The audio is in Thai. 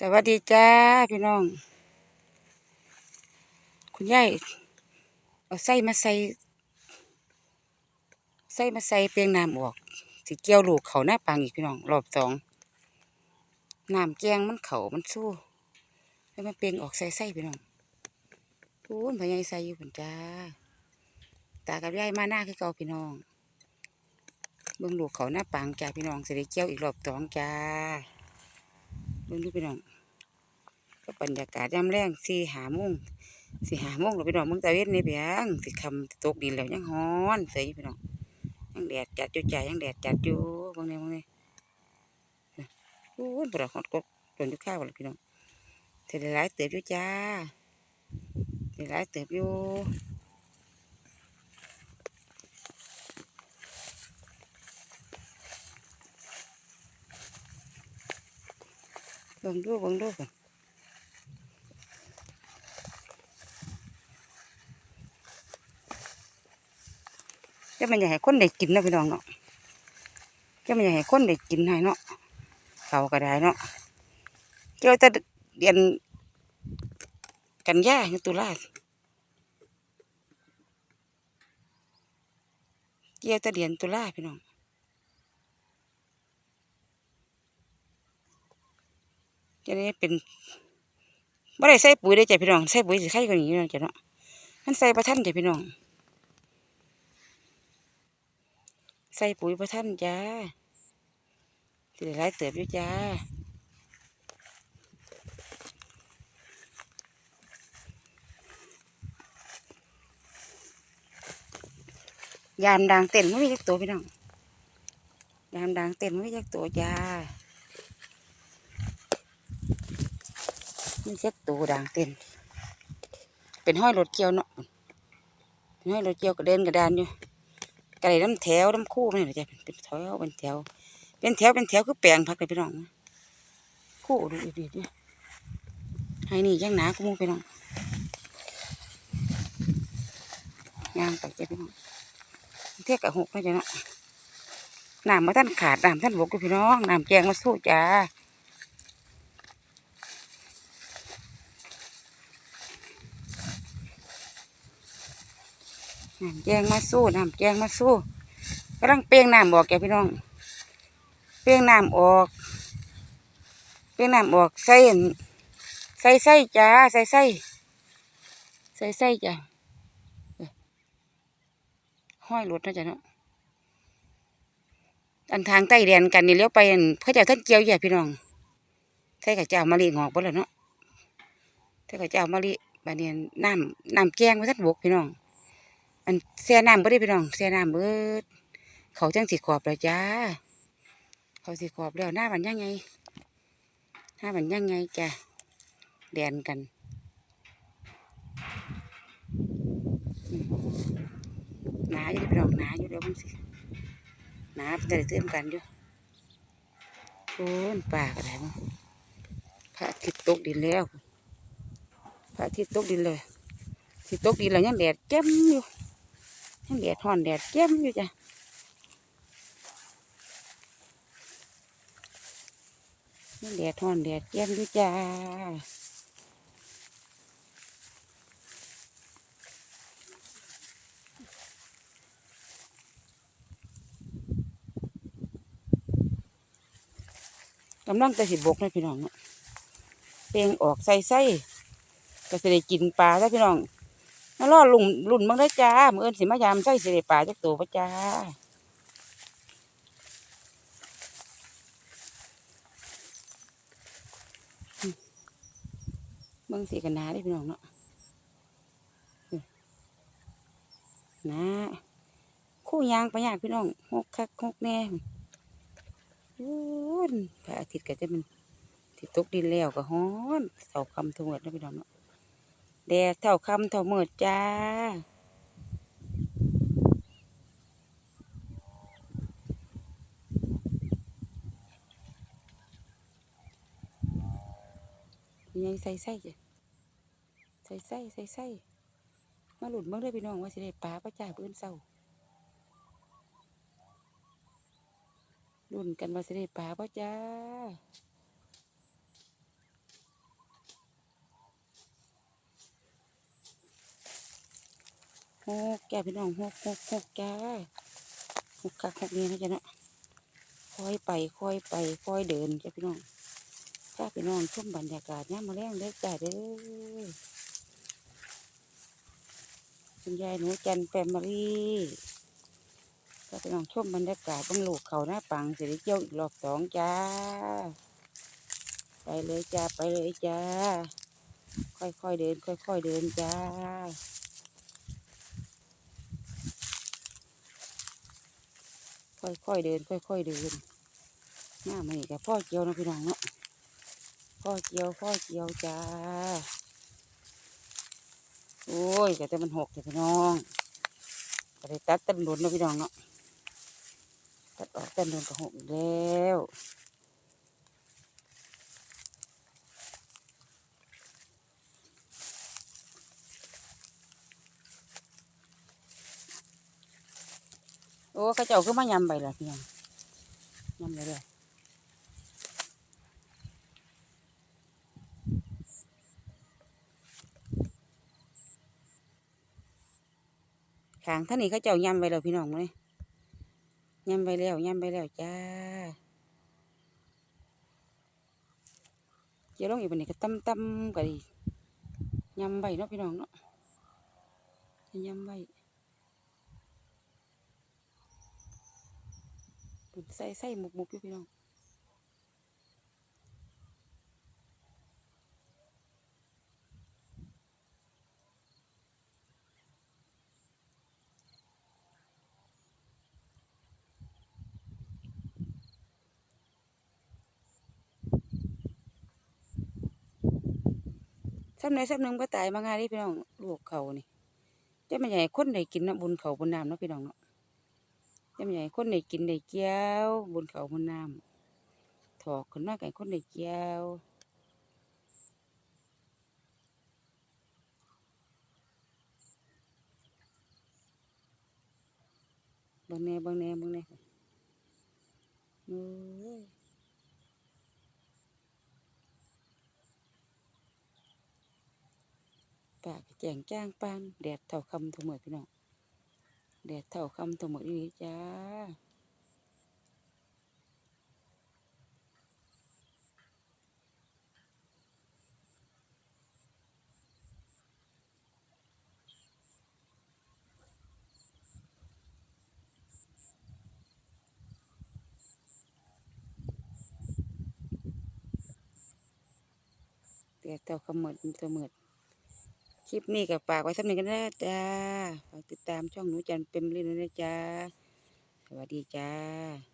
สวัสดีจ้าพี่น้อง คุณยายเอาไส้มาใส่ไส้มาใส่เปียงน้ำออกสิเกี่ยวลูกเขาหน้าปังอีกพี่น้องรอบสองน้ำแกงมันเขามันสู้แล้วมันเปียงออกใส่ไส้พี่น้องพูนพยายใส่อยู่พุ่นจ้าตากับยายมาหน้าคือเก่าพี่น้องเบิ่งลูกเขาหน้าปังจ้าพี่น้องสิได้เกี่ยวอีกรอบสองจ้า เบิ่งดูพี่น้องก็บรรยากาศยามแรงสี่หาโมงสี่หาโมงเราไปนอนเมืองตะเวนในเบียงสิคำตกดินแล้วยังฮ้อนเสียอยู่พี่น้องยังแดดจัดอยู่ใจยังแดดจัดอยู่บางเนี่ยบางเนี่ยโอ้ยปวดหดกดโดนอยู่ข้าวเลยพี่น้องเสียหลายเติบอยู่จ้าเสียหลายเติบอยู่ บิ่งดูบิ่งดูก่อนจะมันอยากให้คนได้กินนะพี่น้องเนาะจะมันอยากให้คนได้กินให้เนาะเขาก็ได้เนาะเจ้าแต่เดือนกันยาอยู่ตุลาเกี่ยวแต่เดือนตุลาพี่น้อง จะได้เป็นไม่ได้ใส่ปุ๋ยได้จ้ะพี่น้อง ใส่ปุ๋ยสิไข่กว่านี้เนาะจ้ะเนาะมันใส่ประทันจ้ะพี่น้อง ใส่ปุ๋ยประท่านจ้าสิได้หลายเติบอยู่จ้ายามดังเต้นไม่มีจักตัวพี่น้อง ยามดังเต้นไม่มีจักตัวจ้า มีจักตัวดังเต้นเป็นห้อยรถเกี่ยวเนาะเป็นห้อยรถเกี่ยวกระเด็นกระดานอยู่กระไรน้ำแถวน้ำคู่มันนี่แหละจ้ะเป็นแถวเป็นแถว เป็นแถวเป็นแถวคือแปลงพักเลยพี่น้องคู่ดูดีๆดิให้นี่ยังหนากูมูพี่น้องย่างไปจ้ะพี่น้องเทียกกับหกเลยจ้ะเนาะน้ำมาท่านขาดน้ำท่านบกอยู่พี่น้องน้ำแกงมาสู้จ้า น้ำแกงมาสู้น้ำแกงมาสู้กำลังเปียงน้ำออกแกพี่น้อง เปียงน้ำออก เปียงน้ำออกใส่ใส่ใส่จ้าใส่ใส่ใส่ใส่จ้าห้อยรถนะจ๊ะเนาะอันทางใต้แดนกันนี่เลี้ยวไปเพื่อจะท่านเกี่ยวใหญ่พี่น้องใส่กับเจ้ามะลิงอกบ่แล้วเนาะใส่กับเจ้ามะลิบาดเนียนน้ำน้ำแกงมาท่านบกพี่น้อง อันแช่น้ำบ่ได้พี่น้องแช่น้ำเบิดเขาจังสิขอบแล้วจ้า เขาสิขอบแล้วหน้ามันยังไงหน้ามันยังไงจ้ะแดนกันหนาอยู่เด้อพี่น้องหนาอยู่เดี๋ยวมันสิหนาเป็นแต่เติมกันอยู่โอ้นป่าก็ได้มั้งพระอาทิตย์ตกดินแล้วพระอาทิตย์ตกดินเลยสิตกดินแล้วยังแดดแจ่มอยู่ ยังแดดห่อนแดดแจ่มอยู่จ้ะนี่แดดทอนแดดเยี่ยมด้วยจ้ากำลังจะสิบกนะพี่น้องเนาะเปลงออกใส่ไส้ก็จะได้กินปลาแล้วพี่น้อง มาล่อลุ่นลุ่นบ้างได้จ้ามือเอินสิมายามใส่สิได้ปลาจักตัวปะจ้าเบิ่งสีกันนาเด้พี่น้องเนาะนาคู่ยางไปยากพี่น้องหกคักหกแน่โอ้ยพระอาทิตย์ก็จะมันที่ตกดินแล้วก็ฮ้อนเท่าคำทั้งหมดนะพี่น้องเนาะ แดดเท่าคำเท่าเมิดจ้า ยังใส่ใส่จ้ะใส่ใส่ใส่ใส่มาหลุดเบิ่งเด้อพี่น้องว่าสิได้ปลาปะจ้าเพื่อนเศร้ารุ่นกันว่าสิได้ปลาปะจ้า หกแก่พี่น้องหกหกหกจ้าหกคักหกนี้นะจ๊ะเนาะค่อยไปค่อยไปค่อยเดินจ้ะพี่น้องถ้าพี่น้องชมบรรยากาศเนี่ยามมาแรงเด้อจ้าเด้อคุณยายหนูจันแฟมิลี่ถ้าพี่น้องชมบรรยากาศบังลูกเขาหน้าปังเสิได้เจียวอีกรอบสองจ้า ไปเลยจ้า ไปเลยจ้า ค่อยๆเดิน ค่อยๆเดินจ้า ค่อยๆเดิน ค่อยๆเดินหน้ามันนี่กับพ่อเกียวนะพี่น้องเนาะพ่อเกียวพ่อเกียวจ้าโอ้ยก็แต่มันหกจ้ะพี่น้องก็ได้ตัดตันหลุนนะพี่น้องเนาะตัดออกตันหลุนก็หกแล้ว โอ้ข้าเจ้าคือมายำไปละพี่น้องยำเลยเลยขางท่านี้ข้าเจ้ายำไปแล้วพี่น้องมั้ยยำไปแล้วยำไปแล้วจ้าเจ้าลงอีกบันนี้ก็ตั้มตั้มก็ดียำไปเนาะพี่น้องเนาะยำไป ใส่ใส่หมุกหมุกๆอยู่พี่น้องซ้ำไหนซ้ำหนึ่งก็ตายมางานนี่พี่น้องลูกเขานี่จะไม่ใหญ่คนได้กินนะบุญเขาบุญน้ำเนาะพี่น้องเนาะ จะไม่ใหญ่คนได้กินได้เกี้ยวบุญเขาบุญน้ำถอกขึ้นมาไก่คนได้เกี้ยวบางแน่บางแน่บางแน่โอ้ยปากแจงจ้างปานแดดเท่าคำทั้งหมดพี่น้อง แดดเท่าคำทั้งหมดนี่จ้าเดี๋ยวเต่าขมดเสมดค ลิปนี้กับฝากไว้สักหนึ่งกันนะจ้าฝากติดตามช่องหนูจันเป็นเรื่อยๆนะจ้าสวัสดีจ้า